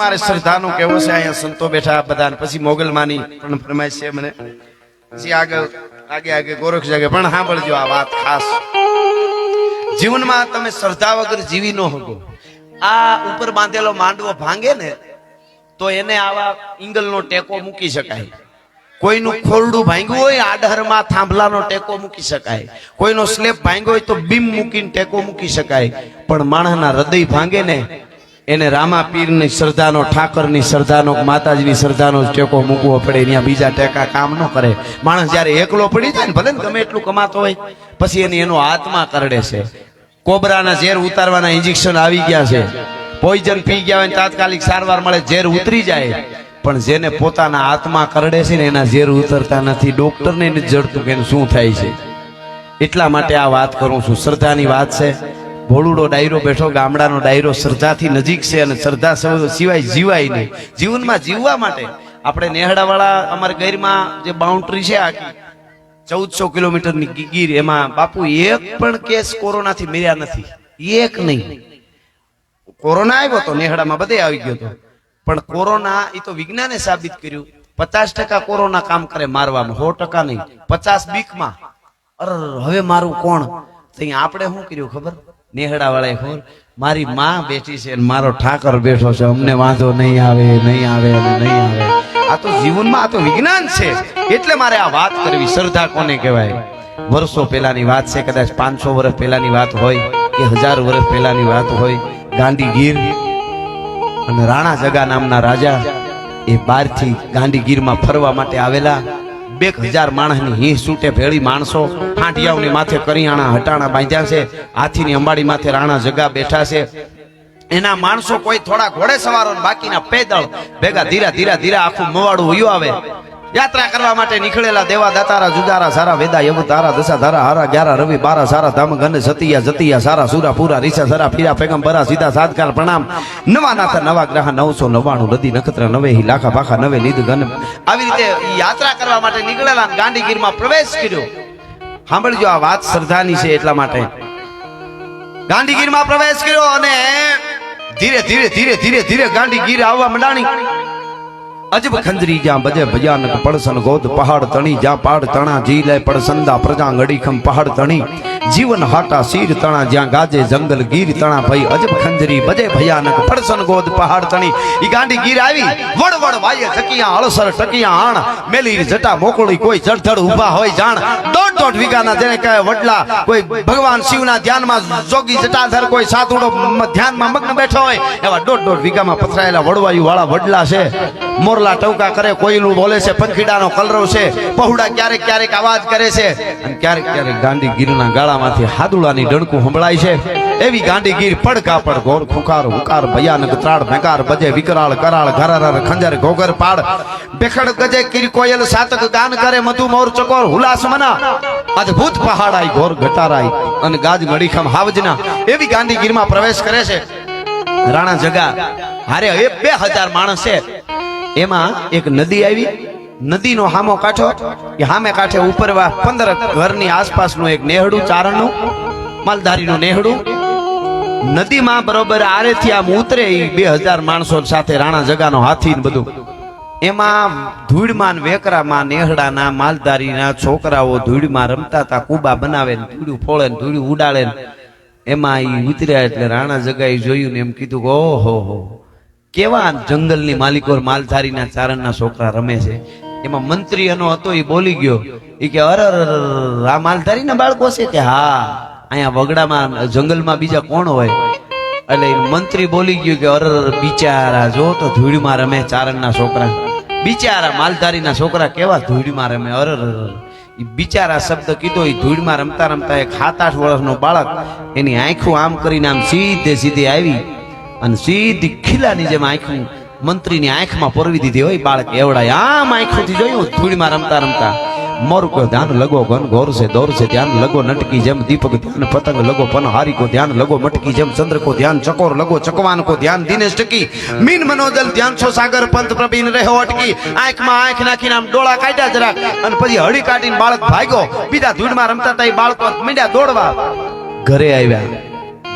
મારે શ્રદ્ધાનું કેવું છે અહીંયા સંતો બેઠા બધા પછી મોગલ માની પણ ફરમાય છે મને. પછી આગળ આગે આગે ગોરખ જાગે. પણ સાંભળજો આ વાત ખાસ. જીવનમાં તમે શ્રદ્ધા વગર જીવી ન શકો આ ઉપર બાંધેલો માંડવો ભાંગે ને તો એને આવા ઇંગલનો ટેકો મૂકી શકાય. કોઈનું ખોરડું ભાંગ્યું હોય આડહરમાં થાંભલાનો ટેકો મૂકી શકાય. કોઈનો સ્લેબ ભાંગ્યો હોય તો બીમ મૂકીને ટેકો મૂકી શકાય. પણ માણસના હૃદય ભાંગે ને એને રામા પીરની શ્રદ્ધાનો, ઠાકરની શ્રદ્ધાનો, માતાજીની શ્રદ્ધાનો ટેકો મૂકવો પડે ત્યાં બીજા ટેકા કામ ન કરે. માણસ જ્યારે એકલો પડી જાય ને, ભલે ને ગમે એટલું કમાતો હોય, પછી એની એનો આત્મા કરડે છે. કોબરાના ઝેર ઉતારવાના ઇન્જેક્શન આવી ગયા છે. પોઈઝન પી ગયા હોય તાત્કાલિક સારવાર મળે, ઝેર ઉતરી જાય. પણ જેને પોતાના આત્મા કરડે છે ને, એના ઝેર ઉતરતા નથી. ડોક્ટરને જડતું કે શું થાય છે. એટલા માટે આ વાત કરું છું. શ્રદ્ધાની વાત છે. ભોળુડો ડાયરો બેઠો, ગામડાનો ડાયરો શ્રદ્ધાથી નજીક છે અને શ્રદ્ધા સવ- સિવાય જીવાય નહીં. જીવનમાં જીવવા માટે આપણે નેહડાવાળા અમારા ગૈરમાં જે બાઉન્ડ્રી છે આખી, ચૌદસો કિલોમીટરની ગીર, એમાં બાપુ એક પણ કેસ કોરોનાથી મર્યા નથી. એક નહીં. કોરોના આવ્યો તો નેહડામાં બધે આવી ગયો હતો પણ કોરોના એ તો વિજ્ઞાને સાબિત કર્યું. પચાસ ટકા કોરોના કામ કરે મારવામાં. સો ટકા નહીં. પચાસ બીકમાં. અર હવે મારું કોણ? તો આપણે શું કર્યું ખબર? નેહડા વાળાએ ખબર? મારી માં બેઠી છે મારો ઠાકર બેઠો છે. અમને વાંધો નહીં આવે નહીં આવે અને નહીં આવે. આ તો જીવનમાં આ તો વિજ્ઞાન છે. એટલે મારે આ વાત કરવી. શ્રદ્ધા કોને કહેવાય? વર્ષો પહેલાની વાત છે, કદાચ પાંચસો વર્ષ પહેલાની વાત હોય કે હજાર વર્ષ પહેલાની વાત હોય. ગાંધીગીર અને રાણા જગા નામના રાજા એ બહારથી ગાંધીગીરમાં ફરવા માટે આવેલા. બે હજાર માણસની હિંસ છૂટે ભેળી માણસો હાંડિયાઓની માથે કરિયાણા હટાણા બાંધ્યા છે, હાથીની અંબાડી માથે રાણા જગા બેઠા છે. એના માણસો કોઈ થોડા ઘોડે સવારો બાકીના પેદળ ભેગા ધીરા ધીરા ધીરા આખું મવાડું વયું આવે. યાત્રા કરવા માટે નીકળેલા દેવા દાતારા, જુદારા, સારા વેદા યવ તારા, દશા, ધારા, હારા, ગ્યારા, રવિ, બારા, સારા, ધામ ગન સતિયા, જતિયા, સારા, સુરા, પૂરા, રીસા, સરા, ફીરા પેગંબરા સીધા સાતકાર પ્રણામ. નવા નાથા, નવા ગ્રહ, નવસો નવાણું નદી, નખત્ર, નવે, હિ, લાખા પાખા નવે નિધ ગન આવી રીતે યાત્રા કરવા માટે નીકળેલા ગાંધીગીરમાં પ્રવેશ કર્યો. સાંભળજો, આ વાત શ્રદ્ધાની છે એટલા માટે. ગાંધીગીરમાં પ્રવેશ કર્યો અને ધીરે ધીરે ધીરે ધીરે ધીરે ગાંધીગીર આવવા મંડાણી. અજબ ખંજરી જ્યાં બજે ભયાનક પડસન ગોદ પહાડ તણી જ્યાં પાડ તણા જી લે પડસંદા પ્રજા ગડીખમ પહાડ તણી. જીવન હાટા શીર તણા જ્યાં ગાજે જંગલ ગીર તણા ભઈ અજબ ખંજરી બજે ભયાનક પડસન ગોદ પહાડ તણી. ઈ ગાંડી ગીર આવી, વડ વડ વાયે ચકિયા અળસર ટકિયા, આણ. મેલી જટા મોકળી કોઈ જળધડ ઊભા હોય જાણ. દોઢ દોઢ વીઘાના જેને કહે વડલા, કોઈ ભગવાન શિવના ધ્યાનમાં જોગી જટાધર, કોઈ સાતુડો ધ્યાનમાં મગ્ન બેઠો હોય, એવા દોઢ દોઢ વીઘામાં પથરાયેલા વડવાયુ વાળા વડલા છે. મોરલા ટવકા કરે, કોયલું બોલે છે, પંખીડાનો કલરવ છે. પહોડા ક્યારેક ક્યારેક અવાજ કરે છે. અને ક્યારેક ક્યારેક ગાંડી ગીરના ગાળામાંથી હાદુડાની ડણકું સંભળાય છે. એવી ગાંડી ગીર પડ ઘોર ખુખાર હુકાર ભયાનક ત્રાડ ભેગાર બજે વિકરાળ કરાળ ઘરાર ખંજર ઘોઘર પાડ બેખડ ગજે કીર કોયલ સાતક ગાન કરે મધુ મોર ચકોર હુલાસ મના. અદ્ભુત પહાડાઈ ઘોર ઘટારાઈ અને ગાજ ગડીખમ હાવજના. એવી ગાંધી ગીરમાં પ્રવેશ કરે છે. રાણા જગા, હારે એ બે હજાર માણસ છે. એમાં એક નદી આવી નદીનો હામો કાંઠો એ હામે કાંઠે ઉપરવા પંદર ઘરની આસપાસનું એક નેહડું ચારણનું માલધારીનું નેહડું. નદીમાં બરોબર આરેથી આમ ઉતરે એ બે હજાર માણસો સાથે રાણા જગાનો હાથી ને બધું. એમાં ધૂળમાં વેકરામાં નેહડાના, માલધારીના છોકરાઓ ધૂળમાં રમતા હતા, કુબા બનાવે ને ધૂળું ફોળે ને ધૂળું ઉડાડે ને. એમાં એ ઉતર્યા એટલે રાણા જગાએ જોયું ને એમ કીધું કે ઓહો હો. કેવા જંગલની માલિકો માલધારીના ચારણના છોકરા રમે છે? એમાં મંત્રી એનો હતો એ બોલી ગયો. એ કે અરે આ માલધારી માલધારીના બાળકો છે કે? હા. અહીંયા વગડામાં જંગલમાં બીજા કોણ હોય? એટલે મંત્રી બોલી ગયો કે અરે અરે, બિચારા જો તો ધૂળમાં રમે ચારણના છોકરા. બિચારા માલધારીના છોકરા કેવા ધૂળમાં રમે? અરે અરે, અરે. બિચારા શબ્દ કીધો એ ધૂળમાં રમતા રમતા એક સાત આઠ વર્ષનો બાળક એની આંખું આમ કરીને આમ સીધે સીધી આવી અને સીધી ખીલાની જેમ આંખું મંત્રીની આંખમાં પરવી દીધી હોય બાળક એવડાય. આમ આંખોથી જોયું, ધૂળમાં રમતા રમતા. મોરું કો ધ્યાન લગો, ઘન ઘોર છે દોર છે ધ્યાન લગો, નટકી જેમ દીપક ધ્યાન, પતંગ લગો પન હારી કો ધ્યાન લગો, મટકી જેમ ચંદ્ર કો ધ્યાન, ચકોર લગો ચકવાન કો ધ્યાન, દિનેશ ટકી. મીન મનોજલ ધ્યાન છો, સાગર પંત પ્રભીન રહો, અટકી. આંખમાં આંખ નાખીને આમ ડોળા કાઢ્યા જરા. અને પછી હળી કાઢીને બાળક ભાગ્યો. બીજા ધૂળમાં રમતા હતા, એ બાળકો મીંડ્યા દોડવા. ઘરે આવ્યા.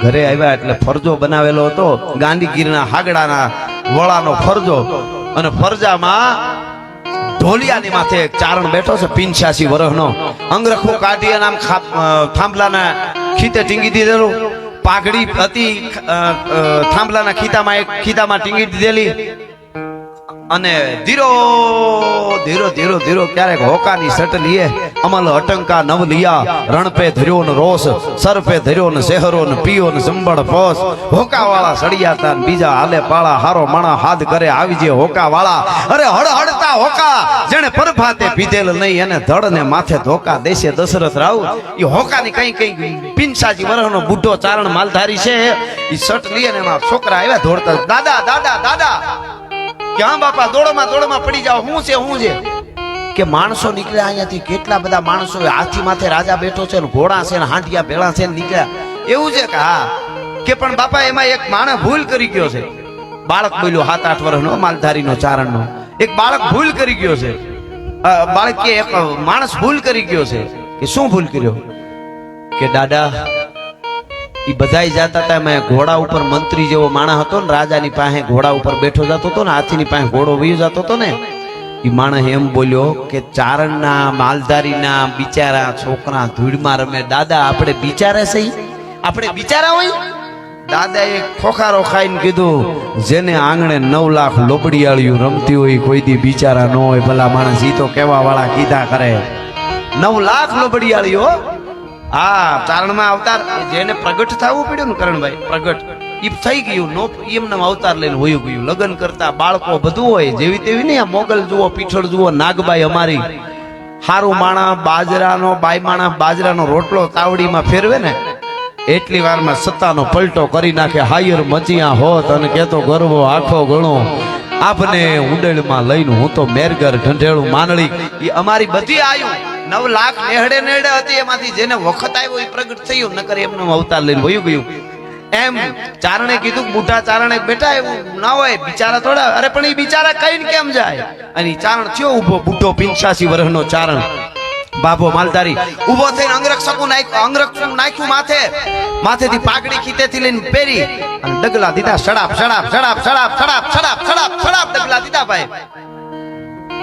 ઘરે આવ્યા એટલે ફરજો બનાવેલો હતો. ગાંધીગીરના હાગડાના વળાનો ફરજો. અને ફરજામાં ઢોલિયાની માથે એક ચારણ બેઠો છે પિંચ્યાસી વર્ષનો અંગરખું કાઢી અને આમ થાંભલાના ખીતે ટીંગી દીધેલું. પાઘડી હતી થાંભલાના ખીતામાં એક ખીતામાં ટીંગી દીધેલી. અને ધીરો ધીરો ધીરો ધીરો, ક્યારેક હોકાની સટ લીએ અમલ અટંકા નવ લિયા રણ પે ધર્યો ને રોસ સર પે ધર્યો ને શહેરો ને પીઓ ને સંભળ પોસ હોકા વાળા સળિયાતા ને બીજા હાલે પાળા, હારો માણા હાથ કરે આવી હોકા વાળા અરે હળ હળતા હોકા જેને પરભાતે પીધેલ નહીં, એને ધડ ને માથે ધોકા દેશે દશરથ રાવ. એ હોકાની કઈ કઈ પિંસાજી વરહનો બુઢો ચારણ માલધારી છે. એ સટ લીએ ને એમાં છોકરા આવ્યા ધોડતા દાદા દાદા દાદા કે હા બાપા, દોડોમાં દોડોમાં પડી જાઓ, હું છે હું છે? કે માણસો નીકળ્યા અહીંયાથી, કેટલા બધા માણસો હાથી માથે રાજા બેઠો છે ને ઘોડા છે ને હાંડિયા ભેળા છે ને નીકળ્યા. એવું છે કે હા? કે પણ બાપા, એમાં એક માણસ ભૂલ કરી ગયો છે. બાળક બોલ્યો સાત આઠ વર્ષનો, માલધારીનો, ચારણનો. એક બાળક ભૂલ કરી ગયો છે. બાળક કે એક માણસ ભૂલ કરી ગયો છે. કે શું ભૂલ કર્યો? કે દાદા ઈ બધાય જતા હતા મેં ઘોડા ઉપર મંત્રી જેવો માણસ હતો ને, રાજાની પાસે ઘોડા ઉપર બેઠો જતો હતો ને, હાથીની પાસે ઘોડો વહી જતો હતો ને એ માણસ એમ બોલ્યો કે ચારણના, માલધારીના બિચારા છોકરા ધૂળમાં રમે. દાદા, આપણે બિચારા સહી આપણે બિચારા હોય? દાદાએ ખોખારો ખાઈને કીધું, જેને આંગણે નવ લાખ લોબડિયાળિયું રમતી હોય, કોઈ દી બિચારા ન હોય, ભલા માણસ ઈ તો કેવા વાળા કીધા કરે. નવ લાખ લોબડિયાળીઓ? હા ચારણમાં અવતાર. જેને પ્રગટ થવું પડ્યું ને કરણભાઈ, પ્રગટ. એ થઈ ગયું, નો એમને અવતાર લઈને હોયું ગયું. લગ્ન કરતા બાળકો બધું હોય, જેવી તેવી નહીં. આ મોગલ જુઓ, પીઠળ જુઓ, નાગબાઈ અમારી. હારું માણા, બાજરાનો બાઈ માણા બાજરાનો રોટલો તાવડીમાં ફેરવે ને, એટલી વારમાં સત્તાનો પલટો કરી નાખે. હાયર મચિયા હોત અને કેતો ગરવો આખો ગણો. આપને ઉંડેલમાં લઈને હું તો મેરગર, ઢંઢેળું માનળી એ અમારી બધી આયુ. નવ લાખ નેહડે નેહડે હતી, એમાંથી જેને વખત આવ્યો એ પ્રગટ થયું, નકર એમનો અવતાર લઈને વયું ગયું. એમ ચારણે કીધું બુઢા ચારણે બેટા, એવું ના હોય, બિચારા થોડા, અરે પણ એ બિચારા કઈ કેમ જાય? અને ચારણ થયો ઊભો બુઢો પિંચાસી વર્ષનો ચારણ. બાબો માલધારી. ઊભો થઈને અંગરક્ષકો નાખ્યું અંગરક્ષક નાખ્યું માથે. માથેથી પાઘડી ખીતેથી લઈને પહેરી. અને ડગલા દીધા સડાપ સડાપ સડાપ સડાપ સડાપ સડાપ સડાપ સડાપ ડગલા દીધા ભાઈ.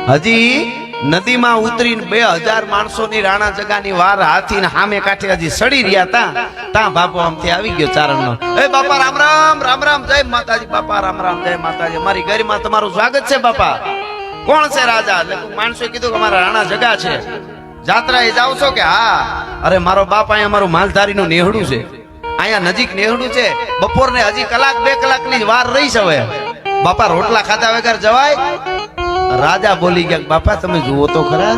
હજી નદીમાં ઉતરીને બે હજાર માણસોની રાણા જગાની વાર હાથી ને સામે કાંઠે હજી સડી રહ્યા તા. તા બાપો આમથી આવી ગયો ચારણનો. એ બાપા, રામ રામ રામ રામ, જય માતાજી, બાપા, રામ રામ, જય માતાજી. મારી ઘરમાં તમારું સ્વાગત છે બાપા. કોણ છે રાજા? માણસોએ કીધું કે અમારા રાણા જગા છે. જાત્રાએ જાવ છો કે હા? અરે, મારો બાપ અહીંયા મારું માલધારીનું નેહડું છે. અહીંયા નજીક નેહડું છે. બપોરને હજી કલાક, બે કલાકની વાર રહી છે હવે. બાપા રોટલા ખાધા વગર જવાય? રાજા બોલી ગયા, બાપા, તમે જુઓ તો ખરા.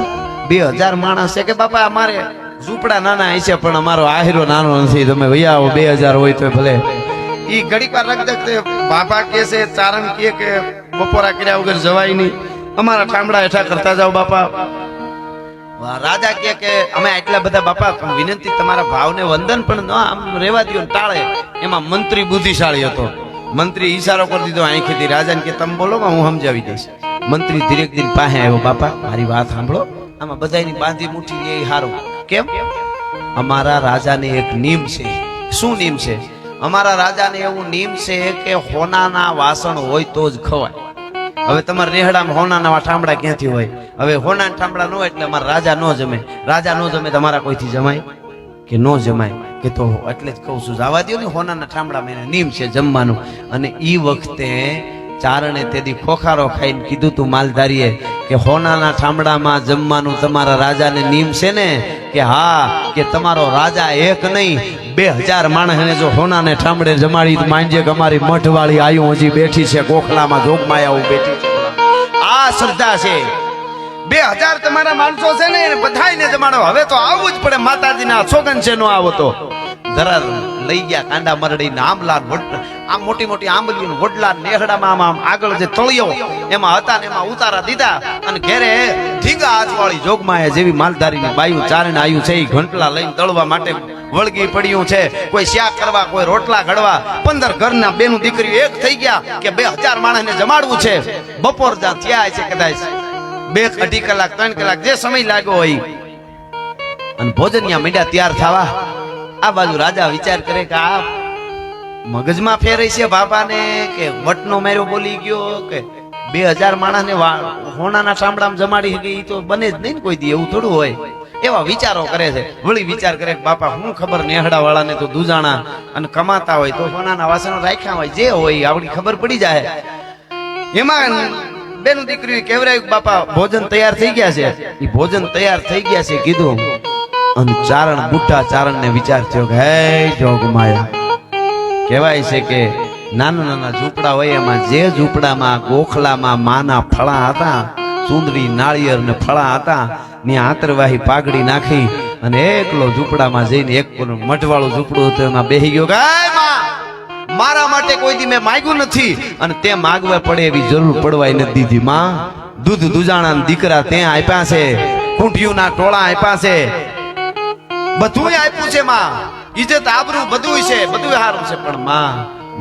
બે હજાર માણસ છે કે બાપા, અમારે ઝૂંપડા નાના હશે પણ અમારો આહીરો નાનો નથી. તમે વૈયા બે હજાર હોય તો ભલે. એ ઘડીક વાર રખ બાપા કે છે, ચારણ કે બપોરા કર્યા વગર જવાય નહીં. અમારા ઠામડા હેઠા કરતા જાઓ બાપા. રાજા કે કે અમે આટલા બધા બાપા વિનંતી તમારા ભાવને વંદન પણ ન, આમ રેવા દો ટાળે એમાં મંત્રી બુદ્ધિશાળી હતો. મંત્રી ઈશારો કરી દીધો આંખેથી. રાજાને કે તમે બોલો, હું સમજાવી દઈશ. મંત્રી ધીરેક ધીરે પાસે આવ્યો, બાપા, મારી વાત સાંભળો. આમાં બધાની બાંધી મૂઠી એ હારો. કેમ? અમારા રાજાને એક નિયમ છે. શું નિયમ છે? અમારા રાજાને એવું નિયમ છે કે હોનાના વાસણ હોય તો જ ખવાય. હવે તમારા રેહડામાં હોનાના ઠામડા ક્યાંથી હોય? હવે હોના ઠામડા ન હોય એટલે અમારા રાજા ન જમે. રાજા ન જમે તમારા કોઈથી જમાય? કે ન જમાય? કે તો એટલે જ કહું છું. જવા દો ને હોનાના ઠામડામાં એને નિયમ છે જમવાનું. અને એ વખતે ચારણે તેદી ખોખારો ખાઈને કીધું તું માલધારીએ કે હોનાના ઠામડામાં જમવાનું તમારા રાજાને નિયમ છે ને? કે હા, કે તમારો રાજા એક નહીં, બે હજાર માણસને જો હોનાને ઠામડે જમાડી તો માનજે કે અમારી મઠવાળી આયુ હજી બેઠી છે, ગોખલામાં જોગમાયા બેઠી શ્રદ્ધા છે. બે હજાર તમારા માણસો છે ને બધાને જમાડો હવે તો આવવું જ પડે માતાજીના સોગન છે નો આવો તો. ધરાર લઈ ગયા કાંડા મરડી ને આમલા આમ મોટી મોટી આંબલીઓ વડલા નેહડામાં આમ આગળ જે તળિયો, એમાં હતા ને એમાં ઉતારા દીધા અને ઘેરે ઢીંગા હાથવાળી જોગમાએ જેવી માલધારીની બાયું ચારણ આયુ છે એ ઘંટલા લઈને તળવા માટે વળગી પડ્યું છે. કોઈ શ્યા કરવા, કોઈ રોટલા ઘડવા. પંદર ઘરના બેનું દીકરીઓ એક થઈ ગયા કે બે હજાર માણસને જમાડવું છે. બપોર જ્યાં થયા છે કદાચ બે અઢી કલાક, ત્રણ કલાક, જે સમય લાગ્યો હોય. અને ભોજન ત્યાં મીંડા તૈયાર થવા, આ બાજુ રાજા વિચાર કરે કે આ મગજમાં ફેરે છે બાપાને કે વટનો મેરો બોલી ગયો કે બે હજાર માણસને વા- સાંભળામાં જમાડી શકે એ તો બને જ નહીં કોઈ દી, એવું થોડું હોય. એવા વિચારો કરે છે. વળી વિચાર કરે કે બાપા, હું ખબર નેહડા વાળાને તો દુજાણા અને કમાતા હોય તો સોનાના વાસણો રાખ્યા હોય, જે હોય આપણી ખબર પડી જાય. એમાં બેનું દીકરી કેવરાયું બાપા, ભોજન તૈયાર થઈ ગયા છે. એ ભોજન તૈયાર થઈ ગયા છે, કીધું. અને ચારણ બુટ્ટા ચારણ ને વિચાર થયો કે, હે જોગ માયા. કહેવાય છે કે નાના નાના ઝૂંપડા હોય, એમાં જે ઝૂંપડામાં, ગોખલામાં માના ફળા હતા, સુંદરી, નાળિયેર ને ફળા હતા ને આંતરવાહી પાઘડી નાખી અને એકલો ઝૂંપડામાં જઈને એક મઠવાળું ઝૂંપડું હતું એમાં બેહી ગયો કે "હે માં, મારા માટે કોઈ દી મેં માગ્યું નથી. અને તે માગવા પડે એવી જરૂર પડવાય નથી દીધી. માં દૂધ દુજાણા દીકરા ત્યાં આપ્યા છે કુંઠિયુંના ટોળા આપ્યા છે. બધું આપ્યું છે માં. ઇજ્જત આબરૂ બધું છે બધું સારું છે. પણ માં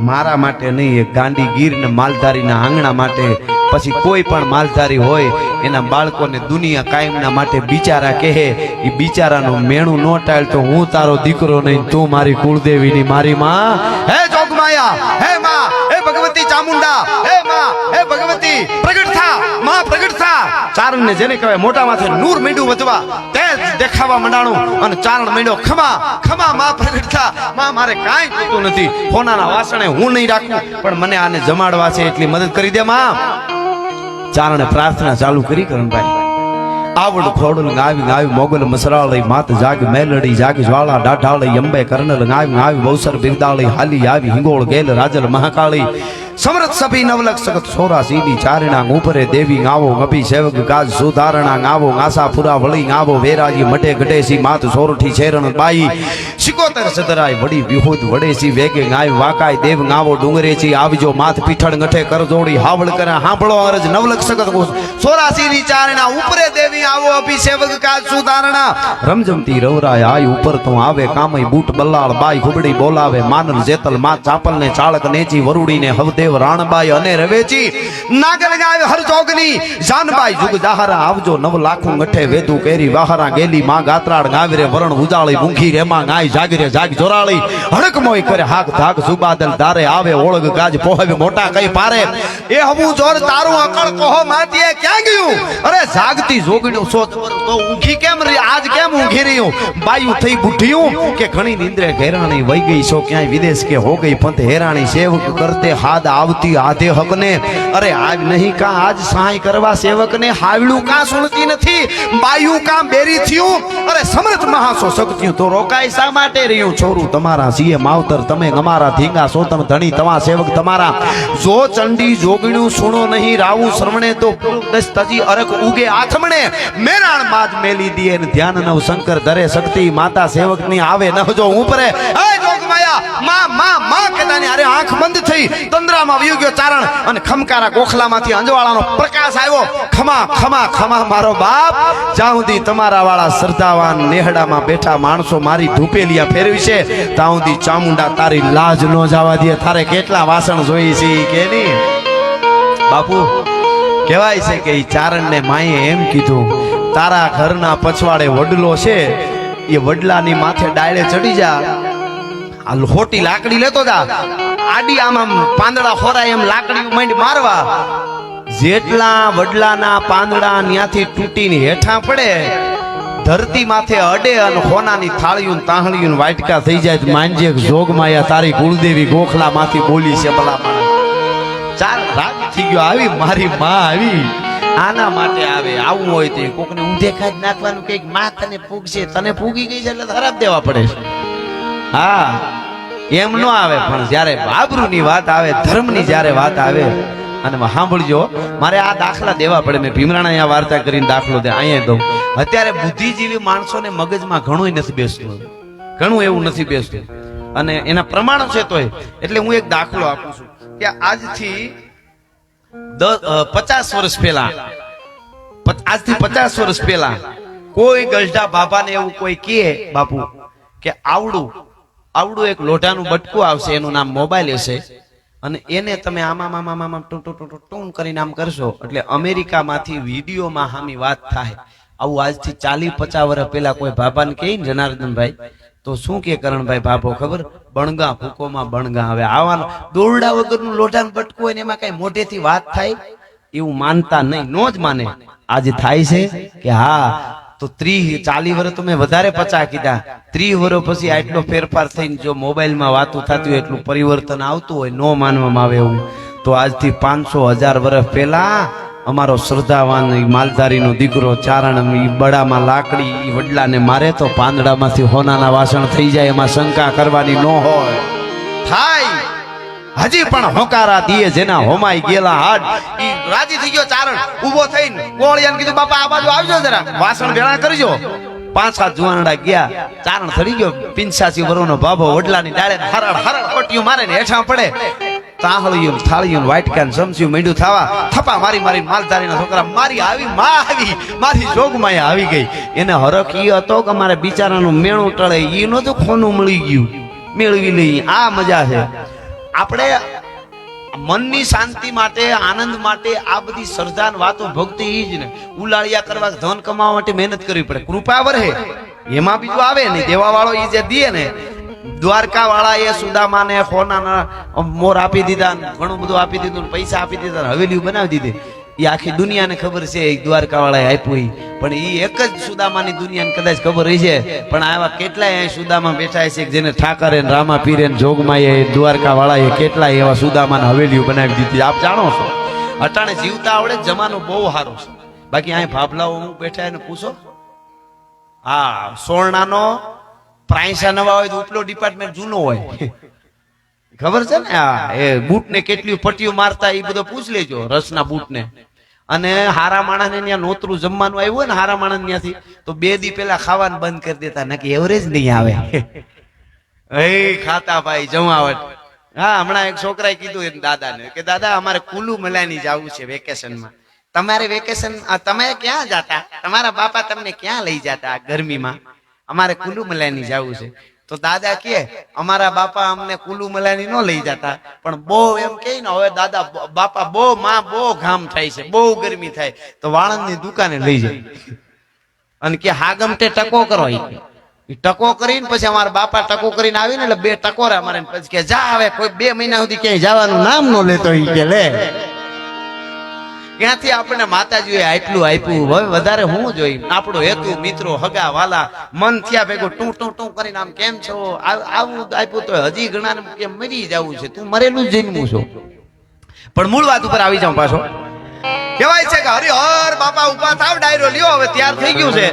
મારા માટે નહીં એ ગાંડી ગીર ને માલધારીના આંગણા માટે. પછી કોઈ પણ માલધારી હોય એના બાળકોને દુનિયા કાયમના માટે બિચારા કહે એ બિચારાનું મેણું ન ટાળ તો હું તારો દીકરો નહીં, તું મારી કુળદેવીની મારી માં. હે જોગમાયા, હે માં, હે ભગવતી ચામુંડા, હે માં, હે ભગવતી પ્રગટ થા માં પ્રગટ થા ચારણ ને જેને કહેવાય મોટા માથે નૂર મીંડું વધવા, તે જ દેખાવા મંડાણું અને ચારણ મીંડો ખમા ખમા માં પ્રગટ થા માં, મારે કાંઈ થતું નથી. ફોનાના વાસણે હું નહીં રાખું, પણ મને આને જમાડવા છે એટલી મદદ કરી દે, માં. ચારણે પ્રાર્થના ચાલુ કરી કરણભાઈ. આવડ ખોડલ ગાવી ગાવી મોગલ મસરાળી માત જાગ મેલડી જાગ જ્વાળા ડાઢાળી અંબે કર્ણલ ગાવી ગાવી બહુસર બિરદાળી હાલી આવી હિંગોળ ગેલ રાજલ મહાકાળી. સમરથ સભી નવલક સગત સોરા સીડી ચારણા ઉપરે દેવી ગાવો અભી સેવક ગાજ સુધારણા ગાવો ગાસા પુરા વળી ગાવો વેરાજી મઢે ગઢેસી માત સોરઠી છેરણ બાઈ. સિકોતર સદરાય વડી વિહુદ વડેસી વેગે ગાય વાકાય દેવ ગાવો ડુંગરેચી આવજો માથ પીઠળ ગઠે કર જોડી હાવળ કરે હાંભળો અરજ નવલક સગત સોરાસીની ચારણા ઉપરે દેવી આવો અભી સેવક ગાજ સુધારણા. રમજમતી રવરાય આય ઉપર તો આવે કામય બૂટ બલ્લાળ બાઈ ખુબડી બોલાવે માનર જેતલમાં ચાપલ ને ચાળક નેચી વરુડી ને હવદેવ રાણબાઈ અને રવેચી નાગલ ગાય હર જોગની જાનબાઈ જુગ જાહરા આવજો, નવ લાખું ગઠે વેદુ કેરી, વાહરા ગેલી, માં ગાત્રાડ ગાવરે, વરણ ઉજાળી મુંખી રેમાં ગાય જાગરે, જાગ જોરાળી. હડક મોય કરે હાક ધાક સુબાદલ દારે આવે ઓળગ ગાજ, પોહવે મોટા કઈ પારે. એ હવું જોર તારું અકળ કોહો માતીએ ક્યાં ગયું? અરે જાગતી જોગડ્યું સો તો ઊંઘી કેમ રહી? આજ કેમ ઊંઘી રહ્યું બાયું થઈ બુઢિયું કે ઘણી નિંદ્રે ઘેરાણી વઈ ગઈ છો? ક્યાંય વિદેશ કે હો ગઈ, પંથ હેરાણી સેવક કરતે હાદ આવતી આધે હકને? અરે આજ નહીં કા, આજ સહાય કરવા સેવકને હાવડું કા સુણતી નથી? બાયું કા બેરી થયું? અરે સમર્થ મહાસો શક્તિયું તો રોકાય શા માટે રહ્યું છોરું? તમારા સીએ માવતર તમે અમારા ધીંગા સોતમ ધણી તમા સેવક તમારા. જો ચંડી જોગણ્યું સુણો નહીં રાવું શ્રવણે તો દસ તજી અરક ઉગે આથમણે. મેરાણ માજ મેલી દીએ ને ધ્યાન નવ શંકર ધરે શક્તિ, માતા સેવકની આવે આવે નહજો ઉપરે. તંદ્રામાં વયું ચારણ અને ખમકારા ગોખલામાંથી અંજવાળાનો પ્રકાશ આવ્યો. ખમા ખમા ખમા, મારો બાપ, જ્યાં તમારા વાળા શ્રદ્ધાવાન નેહડામાં બેઠા માણસો મારી ધૂપેલિયા ફેરવી છે, ત્યાં સુધી ચામુંડા તારી લાજ ન જવા દે. તારે કેટલા વાસણ જોઈ છે કે નહીં? બાપુ, કહેવાય છે કે ચારણ ચારણને માએ એમ કીધું, તારા ઘરના પછવાડે વડલો છે, એ વડલાની માથે ડાયડે ચડી જા. ખોટી લાકડી લેતો જા. આડી આમ આમ પાંદડા ખોરાય એમ લાકડી માંડી મારવા. જેટલા વડલાના પાંદડા ન્યાથી તૂટીને હેઠા પડે, ધરતી માથે અડે અને હોનાની થાળીયું તાહળીયું વાટકા થઈ જાય તો માનજે જોગમાયા તારી કુળદેવી ગોખલા માંથી બોલી છે ભલા માણસ. ચાર રાત થઈ ગયો, આવી, મારી માં આવી. આના માટે આવે, આવું હોય તે કોકને ઊંધે ખાઈ નાખવાનું કંઈકમાં તને પૂગશે તને પૂગી ગઈ છે એટલે ખરાબ દેવા પડે છે. હા, એમ ન આવે, પણ જ્યારે બાબરુની વાત આવે, ધર્મની જ્યારે વાત આવે, અને સાંભળજો, મારે આ દાખલા દેવા પડે, મેં ભીમરાણા અહીંયા વાર્તા કરીને દાખલો દે, અહીંયા દઉં. અત્યારે બુદ્ધિજીવી માણસોને મગજમાં ઘણું નથી બેસતું. ઘણું એવું નથી બેસતું. અને એના પ્રમાણો છે તોય. એટલે હું એક દાખલો આપું છું, કે આજથી પચાસ વર્ષ પહેલા આજથી પચાસ વર્ષ પહેલા, કોઈ ગલઢા બાબાને એવું કોઈ કહે, બાપુ, કે આવડું આવડું એક લોઢાનું બટકું આવશે, એનું નામ મોબાઈલ હશે. અને એને તમે આમાં મામા આમ ટૂ ટૂ ટૂ ટૂ કરીને આમ કરશો, એટલે અમેરિકામાંથી વિડીયોમાં હામી વાત થાય. આવું આજથી ચાલી પચાસ વર્ષ પહેલા કોઈ બાબાને કહે જનાર્દનભાઈ, તો શું કે કરણભાઈ બાપો, ખબર? બણગા ફૂકોમાં બણગા. હવે આવાનું દોરડા વગરનું લોઢાનું બટકું હોય ને એમાં કઈ મોઢેથી વાત થાય? એવું માનતા નહીં, નો જ માને. આજે થાય છે કે હા તો ત્રીસ ચાલી વર્ષ તમે વધારે પચા કીધા. ત્રીસ વર્ષ પછી આટલો ફેરફાર થઈને જો મોબાઈલમાં વાતું થતી હોય એટલું પરિવર્તન આવતું હોય, ન માનવામાં આવે એવું. તો આજથી પાંચસો હજાર વર્ષ પહેલા અમારો શ્રદ્ધાવાન માલધારીનો દીકરો ચારણ ઈ બડામાં લાકડી એ વડલાને મારે તો પાંદડામાંથી હોનાના વાસણ થઈ જાય, એમાં શંકા કરવાની ન હોય. થાય! હજી પણ હોકારા દીએ જેના હોમાઈ ગયેલા હાડ ઈ રાજી થઈ ગયો ચારણ. ઊભો થઈને કોળિયાને કીધું, બાપા, આ બાજુ આવજો જરા. વાસણ ભેળા કરજો. પાંચ સાત જુવાનડા ગયા. ચારણ થડી ગયો. પિંચાસી વરોનો ભાભો વડલાની ડાળે હરડ હરડ પટ્યું મારે ને હેઠા પડે. તાહળિયું થાળિયું વાટકાન સમસ્યું મીંડું થવા થપા મારી મારી માલધારીના છોકરા મારી આવી માં આવી મારી જોગમાં આવી ગઈ. એને હરખ ઈ હતો કે મારે બિચારાનું મેણું ટળે. ઈ નતું ખોનું મળી ગયું. મેળવી લઈ. આ મજા છે. આપણે મનની શાંતિ માટે, આનંદ માટે આ બધી સર્જાન વાતો, ભક્તિ ઈ જ ને. ઉલાળિયા કરવા ધન કમાવા માટે મહેનત કરવી પડે. કૃપા વરહે. એમાં બીજું આવે ને દેવા વાળો ઈ જે દે ને દ્વારકા વાળા એ સુદામાને ફોના મોર આપી દીધા ઘણું બધું આપી દીધું પૈસા આપી દીધા હવેલી બનાવી દીધી. એ આખી દુનિયાને ખબર છે દ્વારકા વાળા આપ્યું પણ એ એક જ સુદામાની દુનિયાને કદાચ ખબર છે, પણ આવા કેટલાય અહીં સુદામા બેઠા છે જેને ઠાકરે રામા પીરે જોગમાએ દ્વારકા વાળાએ કેટલાય એવા સુદામાને હવેલીઓ બનાવી દીધી. આપ જાણો છો? અટાણે જીવતા આવડે જમાનો બહુ સારો છે. બાકી અહીં ભાભલાઓ હું બેઠા એને પૂછો? હા, સોરણાનો પ્રાઇસા નવા હોય તો ઉપલો ડિપાર્ટમેન્ટ જૂનો હોય. ખબર છે ને? હા, એ બૂટ ને કેટલી પટ્ટીઓ મારતા એ બધો પૂછ લેજો, રસના બૂટ ને અને હારા માણસ ને ત્યાં નોતરું જમવાનું આવ્યું હોય ને હારા માણસ ત્યાંથી તો બે દી પેલા ખાવાનું બંધ કરી દેતા. નક્કી એવરેજ નહીં આવે. એ ખાતા ભાઈ જમાવટ. હા હમણાં એક છોકરાએ કીધું એના દાદાને કે દાદા અમારે કુલ્લુ મલાની જવું છે વેકેશનમાં તમારે વેકેશન તમે ક્યાં જાતા? તમારા બાપા તમને ક્યાં લઈ જતા ગરમીમાં? અમારે કુલ્લુ મલાની જવું છે. તો દાદા કે અમારા બાપા અમને કુલુ મલાની ન લઈ જતા. પણ બહુ એમ કે ને, હવે દાદા, બાપા બહુ, માં બહુ ઘામ થાય છે, બહુ ગરમી થાય. તો વાળંદની દુકાને લઈ જાય. અને કે હાગમટે ટકો કરો ટકો કરીને પછી અમારા બાપા ટકો કરીને આવીને એટલે બે ટકોરા મારે પછી કે જા હવે, કોઈ બે મહિના સુધી ક્યાંય જવાનું, નામ નો લેતો કે, લે. ત્યાંથી આપણે માતાજીએ આટલું આપ્યું. હવે વધારે હું જોઈ? આપણો હેતુ મિત્રો હગા વાલા મન થયા ભેગું ટું ટું ટું કરીને આમ કેમ છો? આવું આપ્યું તો હજી ઘણા કેમ મરી જવું છે. તું મરેલું જન્મું છો. પણ મૂળ વાત ઉપર આવી જાઉં પાછો. કહેવાય છે કે હરિહર બાપા ઊભા થાવ, ડાયરો લ્યો, હવે તૈયાર થઈ ગયું છે.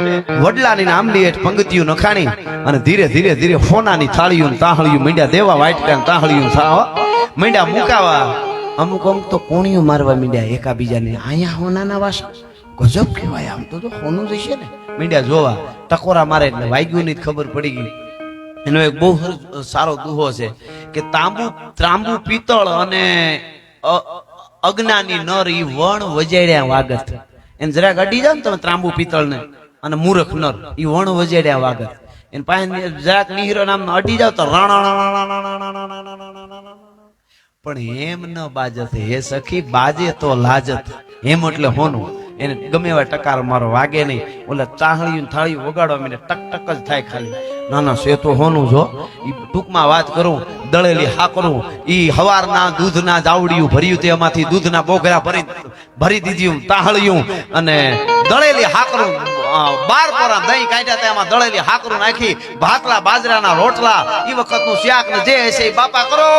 વડલાની આમલી હેઠ પંક્તિઓ નખાણી અને ધીરે ધીરે ધીરે ફોનાની થાળીઓ ને તાહળીઓ મીંડ્યા દેવા વાટકા ને તાહળીઓ થાવ મીંડ્યા મુકાવા. અમુક અમુક તો કોણીઓ મારવા મીડ્યા, એકાબીજાને. અહીંયા હોનાના વાસ ગજબ કહેવાય આમ તો હોનું જશે ને. મીડિયા જોવા, ટકોરા મારે એટલે વાગ્યું ની ખબર પડી ગઈ. એનો એક બહુ સારો દુહો છે કે તાંબુ, ત્રાંબુ પિત્તળ અને અજ્ઞાની નર ઈ વણ વજેડ્યા વાગત. એને જરાક અડી જાવ ને તમે ત્રાંબુ પિત્તળ ને અને મૂર્ખ નર, ઈ વણ વજેડ્યા વાગત. એને પાસે જરાક નિહિરો નામ અડી જાવ તો રણ પણ એમ ન બાજત હે સખી બાજે તો લાજત. એમ એટલે હોનું. એને ગમે એવા ટકાર મારો વાગે નહીં. ઓલા ચાહળિયું થાળિયું વગાડવા મને ટક ટક જ થાય ખાલી. ના ના તો હોનું જો એ ટૂંકમાં વાત કરું, દળેલી હાકરું એ હવારના દૂધના જાવડિયું ભર્યું તેમાંથી દૂધના બોગરા ભરી ભરી દીધું તાહળિયું અને દળેલી હાકરું બાર પોરા દહીં કાઢ્યા તેમાં દળેલી હાકરું નાખી, ભાતલા, બાજરાના રોટલા એ વખતનું શાક ને જે હશે બાપા કરો,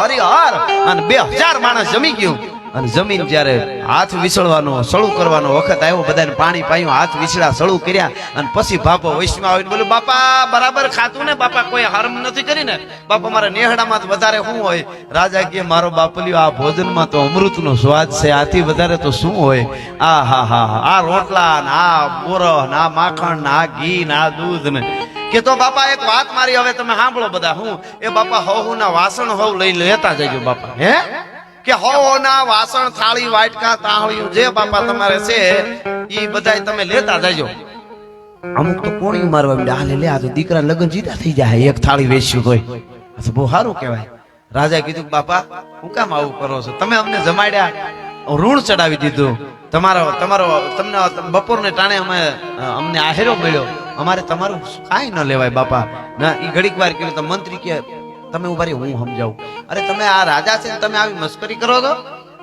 હરિહર. અને બે હજાર માણસ જમી ગયું. અને જમીન જ્યારે હાથ વિસળવાનો, સળું કરવાનો વખત આવ્યો, બધાને પાણી પાયું, હાથ વિસળા, સળું કર્યા અને પછી બાપો વૈશ્વમાં આવીને બોલ્યું, બાપા, બરાબર ખાતું ને? બાપા, કોઈ હરમ નથી કરી ને? બાપા, મારા નેહડામાં વધારે શું હોય? રાજા કે, મારો બાપલિયો, આ ભોજનમાં તો અમૃતનો સ્વાદ છે, આથી વધારે તો શું હોય? આ, હા હા હા, આ રોટલા ને, આ બોરહ ને, આ માખણ ને, આ ઘી ને, આ દૂધ ને. કે તો બાપા, એક વાત મારી, હવે તમે સાંભળો બધા હું. એ બાપા હું ના વાસણ હવ લઈ લેતા જજો બાપા, હે? કે હો ના વાસણ થાળી વાટકા તાહળિયું જે બાપા તમારે છે, ઈ બધાય તમે લેતા જજો. અમુક તો કોણી મારવા માંડ્યા હાલે લે, આ તો દીકરા લગ્ન જીતા થઈ જાય, એક થાળી વેચ્યું હોય. આ તો બહુ સારું કહેવાય. રાજાએ કીધું, બાપા, હું કામ આવું કરો છો? તમે અમને જમાડ્યા, ઋણ ચડાવી દીધું. તમારો તમારો, તમને બપોરને ટાણે અમે અમને આહેરો મળ્યો. અમારે તમારું કાંઈ ન લેવાય, બાપા. ના એ ઘડીક વાર કીધું, તો મંત્રી કે તમે ઊભા રહી, હું સમજાવું. અરે તમે આ રાજા છે તમે આવી મસ્કરી કરો છો?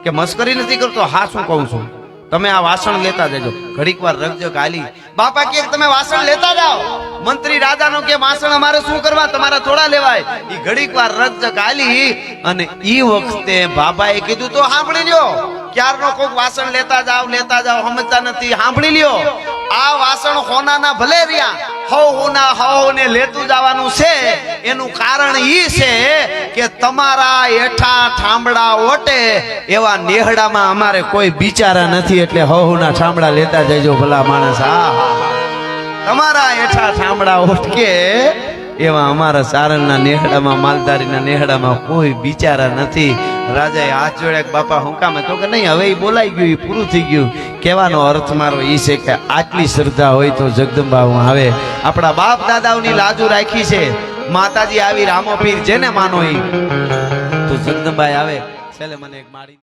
કે મસ્કરી નથી કરતો, હા શું કહું છું? તમે આ વાસણ લેતા જજો. ઘડીક વાર રખજો ગાલી. બાપા કે તમે વાસણ લેતા જાઓ. મંત્રી રાજાનો કે વાસણ અમારે શું કરવા? તમારા થોડા લેવાય. એ ઘડીક વાર રખજો ગાલી અને ઈ વખતે બાબાએ કીધું, તો સાંભળી લ્યો. ક્યારનો કોક વાસણ લેતા જાવ લેતા જાવ સમજતા નથી. સાંભળી લ્યો. આ વાસણ હોનાના ભલે રહ્યા હવ હવ ને લેતું જવાનું છે. એનું કારણ ઈ છે કે તમારા એઠા ઠામડા ઓટે, એવા નેહડામાં અમારે કોઈ બિચારા નથી એટલે હવના ઠામડા લેતા જજો ભલા માણસ. હા. તમારા એઠા ઠામડા ઓટકે, એવા અમારા સારણના નેહડામાં, માલધારીના નેહડામાં કોઈ બિચારા નથી. રાજાએ હાથ જોડ્યા બાપા, હું કામ? તો કે નહીં, હવે એ બોલાઈ ગયું એ પૂરું થઈ ગયું. કહેવાનો અર્થ મારો એ છે કે આટલી શ્રદ્ધા હોય તો જગદંબા હું આવે. આપણા બાપ દાદાઓની લાજુ રાખી છે. માતાજી આવી, રામો પીર, જેને માનો એ તો જગદંબાઈ આવે. છેલ્લે મને એક મારી